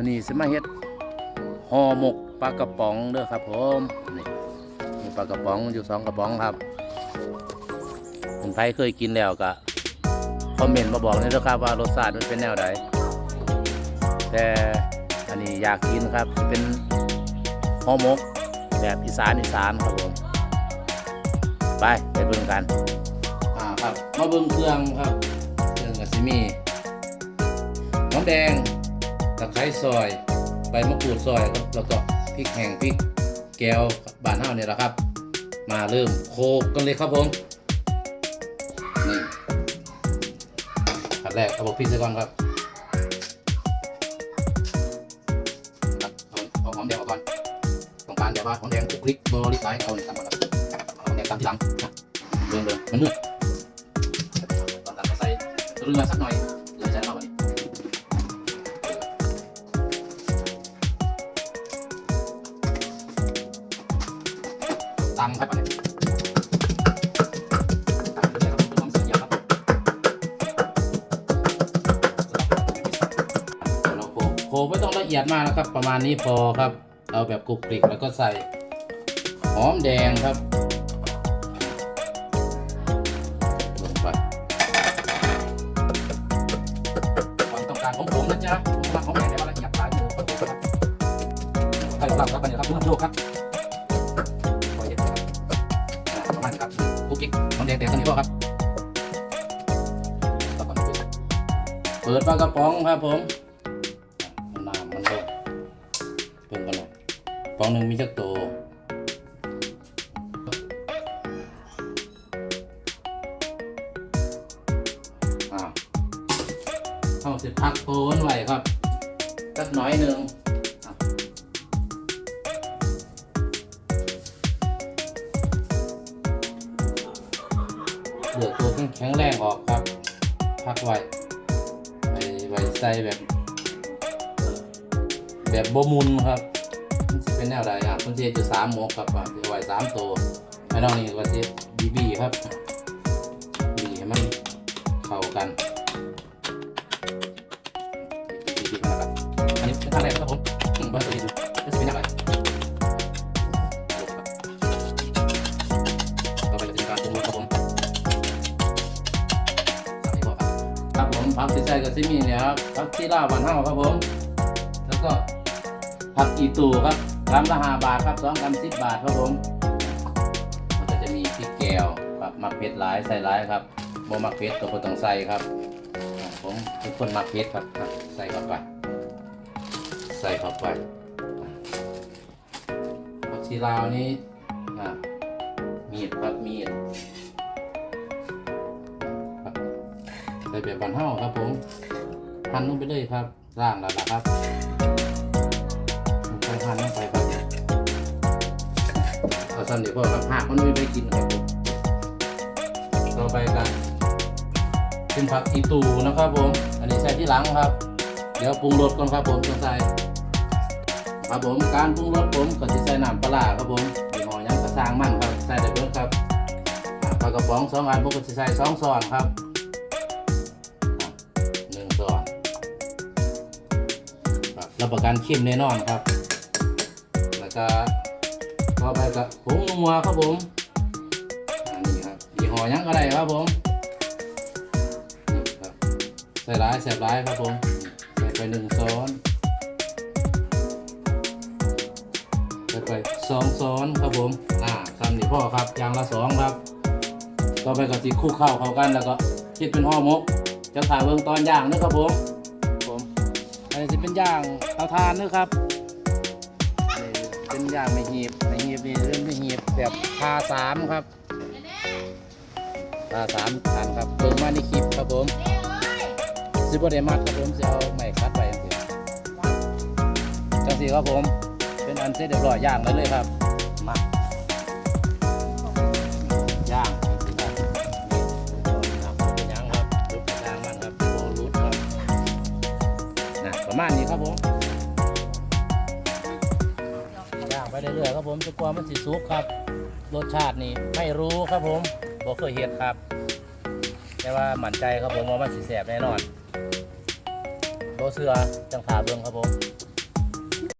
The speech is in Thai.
มื้อนี้สิมาเฮ็ดห่อหมกปลากระป๋องเด้อครับผมนี่มีปลากระป๋องอยู่สองกระป๋องครับคนไผเคยกินแล้วก็คอมเมนต์มาบอกนี่อยเด้อครับว่ารสชาติมันเป็นแนวใดแต่อันนี้อยากกินครับเป็นห่อหมกแบบอีสานอีสานครับผมไปไปเบิ่งกันอ่าครับมาเบิ่งเครื่องครับเครื่องก็สิมีหอมแดง ตะไคร้ซอย ใบมะกรูดซอยครับแล้วก็พริกแห้งพริกแก้วบานเฮาเนี่ยแหละครับ มาเริ่มโคกกันเลยครับผมนี่ขั้นแรกเอาพวกพริกใส่ก่อนครับเอาหอมแดงก่อนต้องการแบบว่าหอมแดงคลุกคลิกบริสายเอานี่ตามก่อนครับเอาหอมแดงตามที่หลังเบิ่งเบิ่งมันมืดตอนตัดก็ใส่เรือสักหน่อย ตำครับอันนี้ำไปเลยครับต้าโขกโขกไม่ต้องละเอียดมากนะครับ ประมาณนี้พอครับ เอาแบบกรุบกริกแล้วก็ใส่หอมแดงครับลงไปความต้องการของผมนะจ๊ะผมรักหอมแดงแต่ว่าละเอียดหลายมือก็ถูกครับให้เราครับอันนี้ครับทุกท่านดูครับ แดงแดงตัวนี้ก็ครับตอนนะครับเปิดปลากระป๋องครับผมน้ำมันก็เพิ่มกันหน่อยป๋องหนึ่งมีจักตัวอ้าวเอาเสร็จพักโคนไว้ครับสักหน่อยหนึ่ง ข็งแรงออกครับ พักไว้ไว้ไว้ใส่แบบ แบบบมุนครับมันจะเป็นแนวใดอะคุณเจจะสามหมกครับอะจะไว้สามตัวไอ้นอกนี้ก็จบีบีครับบีให้มันเข้ากันบีบีนะครับอันนี้เป็นทางแรกครับผม ผมผักสีใส่กับซิมีเนี่ยครับผักที่ล่าบานเฮาครับผม แล้วก็ผักอีตูครับกรัมละห้าบาทครับสองกรัมสิบบาทครับผมมันก็จะมีพริกแก้วครับมักเผ็ดหลายใส่หลายครับโมมักเผ็ดก็บ่ต้องใส่ครับ ผมเป็นคนมักเผ็ดครับใส่เข้าไปใส่เข้าไปผักชีลาวนี้อ่มีดครับมีด ใส่แบบบานเฮาครับผมหั่นลงไปเลยครับล่างแล้วนะครับลงไปหั่นลงไปครับเอาสั้นเดี๋ยวพอครับหากมันไม่ไปกินครับผมต่อไปกันเป็นผักอีตูนะครับผม อันนี้ใส่ที่หลังครับ เดี๋ยวปรุงรสก่อนครับผมต้องใส่ครับผมการปรุงรสผมก็จะใส่น้ำปลาครับผมยี่ห้อหยังกระซางมั่นครับใส่ได้เบิดครับปลากระป๋องสองอันผมก็จะใส่สองช้อนครับ รับบประกันเข้มแน่นอนครับ แล้วก็ต่อไปกับผงนัวครับผมอันนี้ครับยี่ห้อยังก็ได้ครับผมครับใส่ร้ายใส่ร้ายครับผมใส่ไปหนึ่งซ้อนใส่ไปสองซ้อนครับผมอ่าคำนี้พ่อครับอย่างละสองครับ ต่อไปกับสีคู่เข้าเข้ากันแล้วก็คิดเป็นห่อมกจะถ่ายเบิ่งตอนย่างนะครับผม นนี้จะเป็นย่างเตาทานนะครับเป็นย่างไม่หีบไม่หีบนี่เรื่องไม่หีบแบบพาสามครับพาสามทานครับเบิ่งมาในคลิปครับผมซิบเดมัดครับผมจะเอาไม้คัดไปอย่างเดียวจังสีครับผมเป็นอันเสร็จเรียบร้อยย่างเลยเลยครับ ประมาณนี้ครับผมย่างไปเรื่อยๆครับผมจะกลัวมันสิสุกครับ รสชาตินี่ไม่รู้ครับผมบอกเคยเห็ดครับ แต่ว่าหมั่นใจครับผมว่ามันสิแสบแน่นอนโบเสือจังผาเบิ้งครับผม